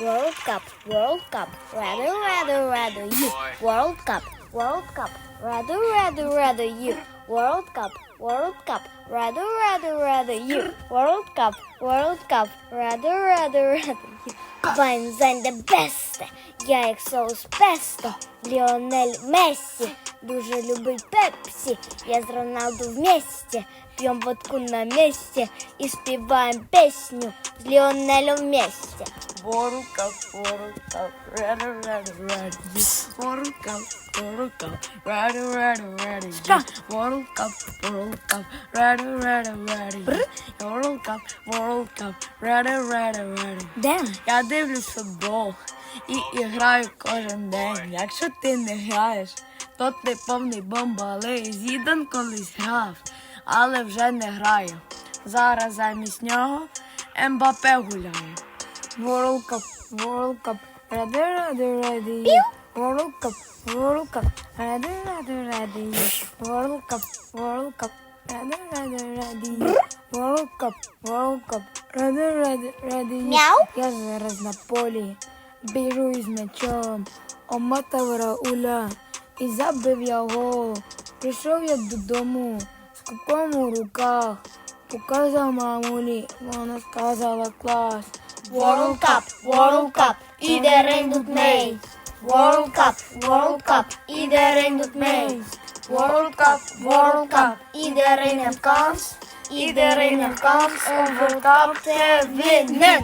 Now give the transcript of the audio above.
World Cup, World Cup, rather, rather, rather you. World Cup, World Cup, rather, rather, rather you. World Cup, World Cup, rather, rather, rather you. World Cup, World Cup, rather, rather, rather you. Вайн zijn de beste, я як соус песто. Ліонель Мессі дуже любить пепсі. Я з Роналду вместе, п'єм водку на місці і співаємо пісню з Ліонелем вместе. World Cup, World Cup, ready, ready, ready. World Cup, World Cup, ready, ready, ready. World Cup, World Cup, ready, ready, ready. World Cup, World Cup, ready, ready, ready. Де? Я дивлюсь футбол і граю кожен день. Якщо ти не граєш, то ти повний бомбалей. Зідан колись грав, але вже не грає. Зараз замість нього Ембапе гуляє. World Cup, World Cup, ready, ready, ready. World Cup, World Cup, ready, ready, ready. World Cup, World Cup, ready, ready, ready. World Cup, World Cup, ready, ready, ready. Мяу. Я зараз на полі, біжу із м'ячом, омотав Рауля і забив гол. Прийшов я додому з купом у руках, показав мамулі, вона сказала клас. World Cup, World Cup, iedereen doet mee. World Cup, World Cup, iedereen doet mee. World Cup, World Cup, iedereen heeft kans. Iedereen heeft kans om World Cup te winnen.